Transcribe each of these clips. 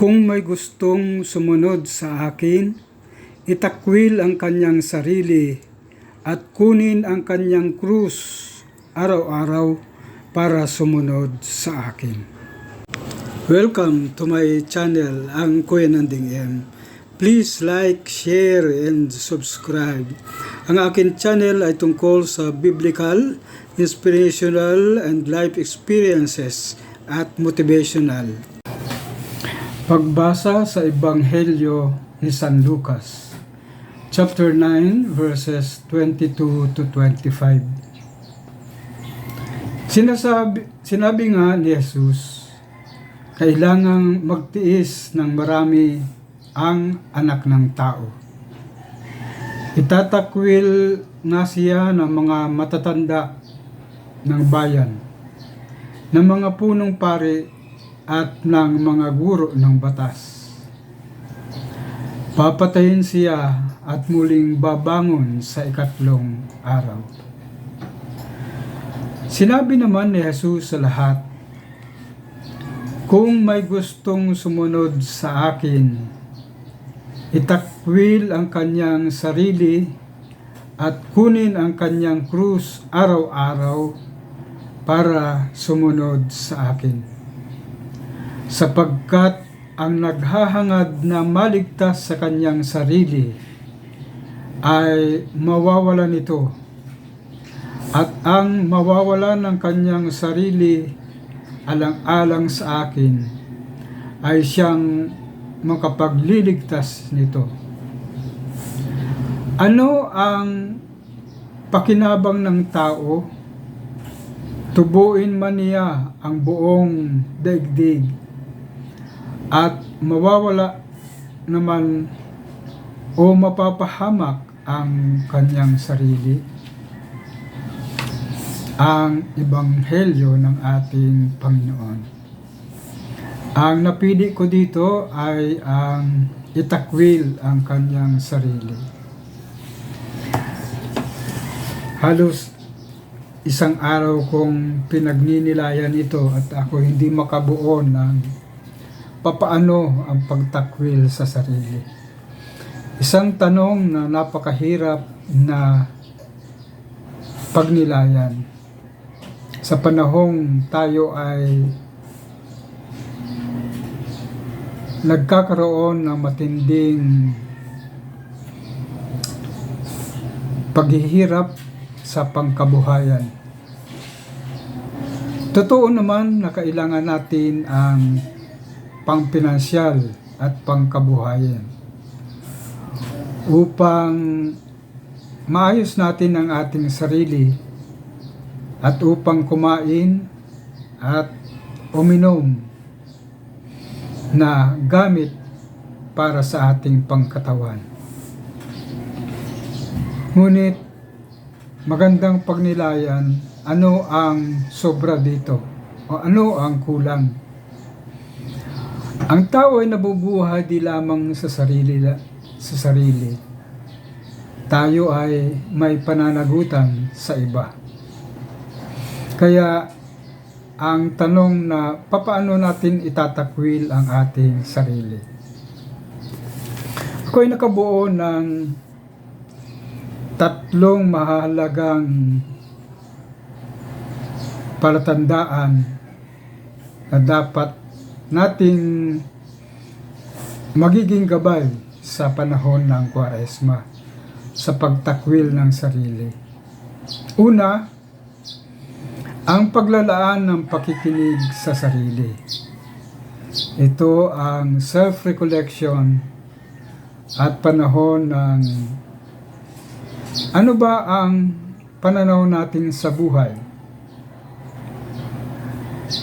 Kung may gustong sumunod sa akin, itakwil ang kanyang sarili at kunin ang kanyang krus araw-araw para sumunod sa akin. Welcome to my channel, ang Kuya Nanding M. Please like, share, and subscribe. Ang akin channel ay tungkol sa biblical, inspirational, and life experiences at motivational. Pagbasa sa Ebanghelyo ni San Lucas, chapter 9, verses 22 to 25. Sinasabi, sinabi nga ni Jesus, kailangang magtiis ng marami ang anak ng tao. Itatakwil nga siya ng mga matatanda ng bayan, ng mga punong pari at ng mga guro ng batas. Papatayin siya at muling babangon sa ikatlong araw. Sinabi naman ni Jesus sa lahat, Kung may gustong sumunod sa akin, itakwil ang kanyang sarili at kunin ang kanyang krus araw-araw para sumunod sa akin sapagkat ang naghahangad na maligtas sa kanyang sarili ay mawawala nito at ang mawawala ng kanyang sarili alang-alang sa akin ay siyang makapagliligtas nito. Ano ang pakinabang ng tao? Tubuin man niya ang buong daigdig at mawawala naman o mapapahamak ang kanyang sarili ang ebanghelyo ng ating Panginoon. Ang napili ko dito ay ang itakwil ang kanyang sarili. Halos isang araw kong pinagninilayan ito at ako hindi makabuo ng papaano ang pagtakwil sa sarili. Isang tanong na napakahirap na pagnilayan. Sa panahong tayo ay nagkakaroon ng matinding paghihirap sa pangkabuhayan. Totoo naman na kailangan natin ang pangpinansyal at pangkabuhayan. Upang maayos natin ang ating sarili at upang kumain at uminom na gamit para sa ating pangkatawan. Ngunit magandang pagnilayan ano ang sobra dito? O ano ang kulang ang tao ay nabubuhay di lamang sa sarili sa sarili. Tayo ay may pananagutan sa iba. Kaya ang tanong na papaano natin itatakwil ang ating sarili. Ako ay nakabuo ng tatlong mahalagang palatandaan na dapat nating magiging gabay sa panahon ng kwaresma sa pagtakwil ng sarili. Una, ang paglalaan ng pakikinig sa sarili. Ito ang self-recollection at panahon ng ano ba ang pananaw natin sa buhay?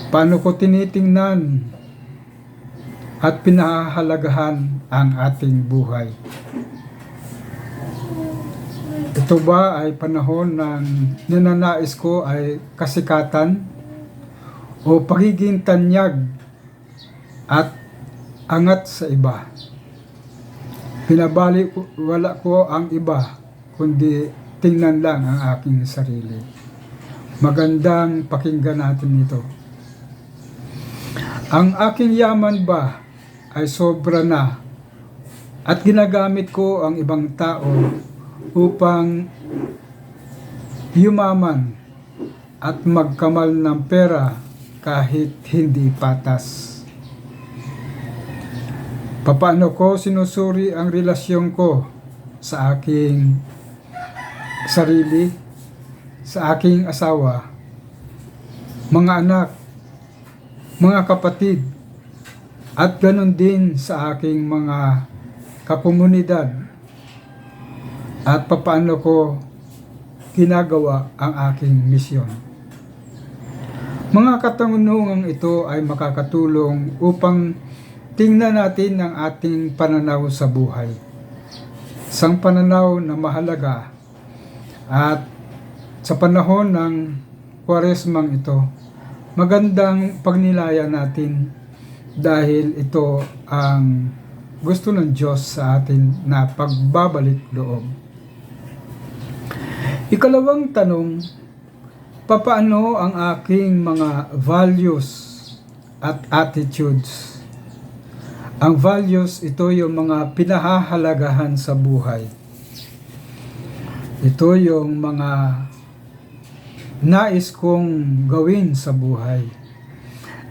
Paano ko tinitingnan at pinahahalagahan ang ating buhay. Ito ba ay panahon ng ninanais ko ay kasikatan o pagiging tanyag at angat sa iba. Pinabali ko, wala ko ang iba, kundi tingnan lang ang aking sarili. Magandang pakinggan natin ito. Ang aking yaman ba ay sobra na at ginagamit ko ang ibang tao upang yumaman at magkamal ng pera kahit hindi patas. Papaano ko sinusuri ang relasyon ko sa aking sarili, sa aking asawa, mga anak, mga kapatid, at ganun din sa aking mga kakomunidad at papaano ko ginagawa ang aking misyon. Mga katanungang ito ay makakatulong upang tingnan natin ang ating pananaw sa buhay. Isang pananaw na mahalaga at sa panahon ng kwaresmang ito, magandang pagnilayan natin dahil ito ang gusto ng Diyos sa atin na pagbabalik loob. Ikalawang tanong, papaano ang aking mga values at attitudes? Ang values, ito yung mga pinahahalagahan sa buhay. Ito yung mga nais kong gawin sa buhay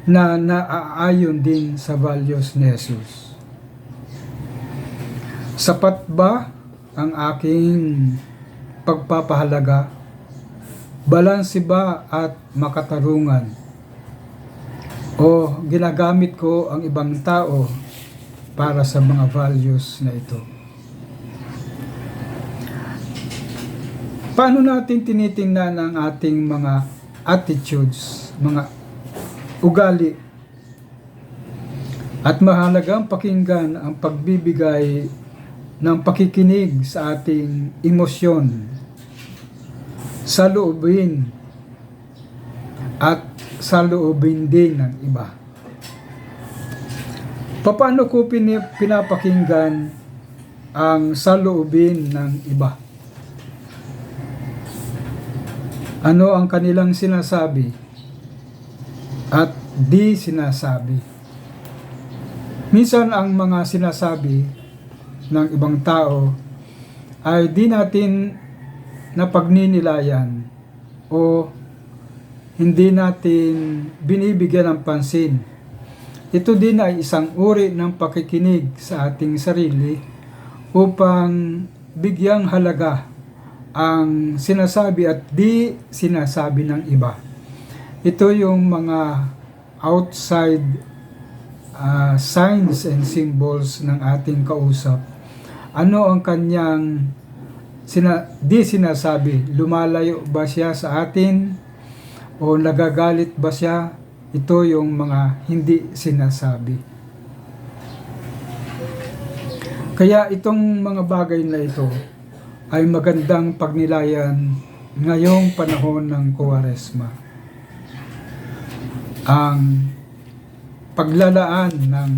na naaayon din sa values ni Jesus. Sapat ba ang aking pagpapahalaga? Balanse ba at makatarungan? O ginagamit ko ang ibang tao para sa mga values na ito? Paano natin tinitingnan ang ating mga attitudes, mga ugali? At mahalagang pakinggan ang pagbibigay ng pakikinig sa ating emosyon, sa loobin, at sa loobin din ng iba. Paano ko pinapakinggan ang saloobin ng iba? Ano ang kanilang sinasabi at di sinasabi? Minsan ang mga sinasabi ng ibang tao ay di natin napagninilayan o hindi natin binibigyan ng pansin. Ito din ay isang uri ng pakikinig sa ating sarili upang bigyang halaga ang sinasabi at di sinasabi ng iba. Ito yung mga outside uh, signs and symbols ng ating kausap. Ano ang kanyang sina, di sinasabi? Lumalayo ba siya sa atin? O nagagalit ba siya? Ito yung mga hindi sinasabi. Kaya itong mga bagay na ito ay magandang pagnilayan ngayong panahon ng Kuwaresma. Ang paglalaan ng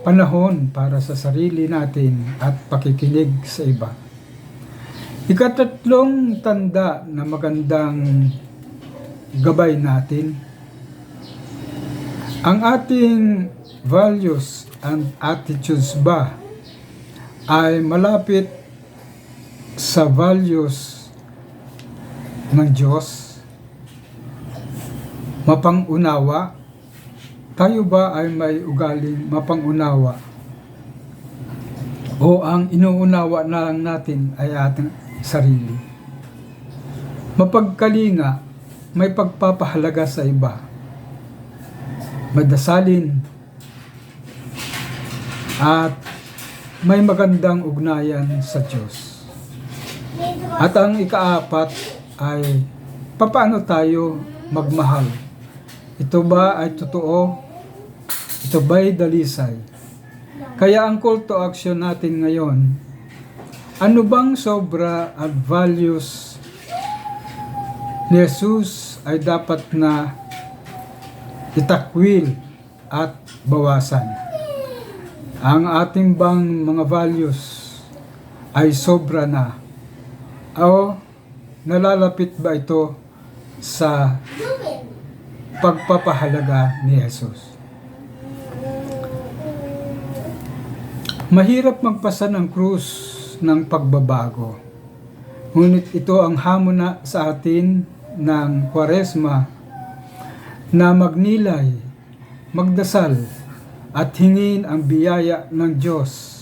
panahon para sa sarili natin at pakikinig sa iba. Ikatatlong tanda na magandang gabay natin. Ang ating values and attitudes ba ay malapit sa values ng Diyos? Mapang-unawa? Tayo ba ay may ugaling mapang-unawa? O ang inuunawa na lang natin ay ating sarili? Mapagkalinga, may pagpapahalaga sa iba. Madasalin at may magandang ugnayan sa Diyos. At ang ikaapat ay papaano tayo magmahal. Ito ba ay totoo? Ito ba ay dalisay? Kaya ang call to action natin ngayon, ano bang sobra at values ni Jesus ay dapat na itakwil at bawasan? Ang ating bang mga values ay sobra na? O nalalapit ba ito sa pagpapahalaga ni Jesus? Mahirap magpasa ng krus ng pagbabago. Ngunit ito ang hamon na sa atin ng kwaresma na magnilay, magdasal, at hingin ang biyaya ng Diyos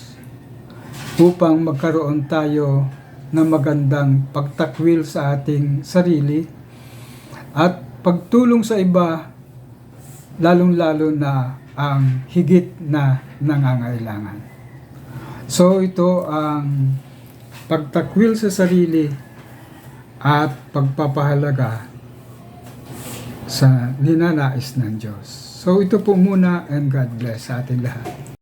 upang magkaroon tayo ng magandang pagtakwil sa ating sarili at pagtulong sa iba lalong-lalo na ang higit na nangangailangan. So ito ang pagtakwil sa sarili at pagpapahalaga sa ninanais ng Diyos. So ito po muna and God bless sa ating lahat.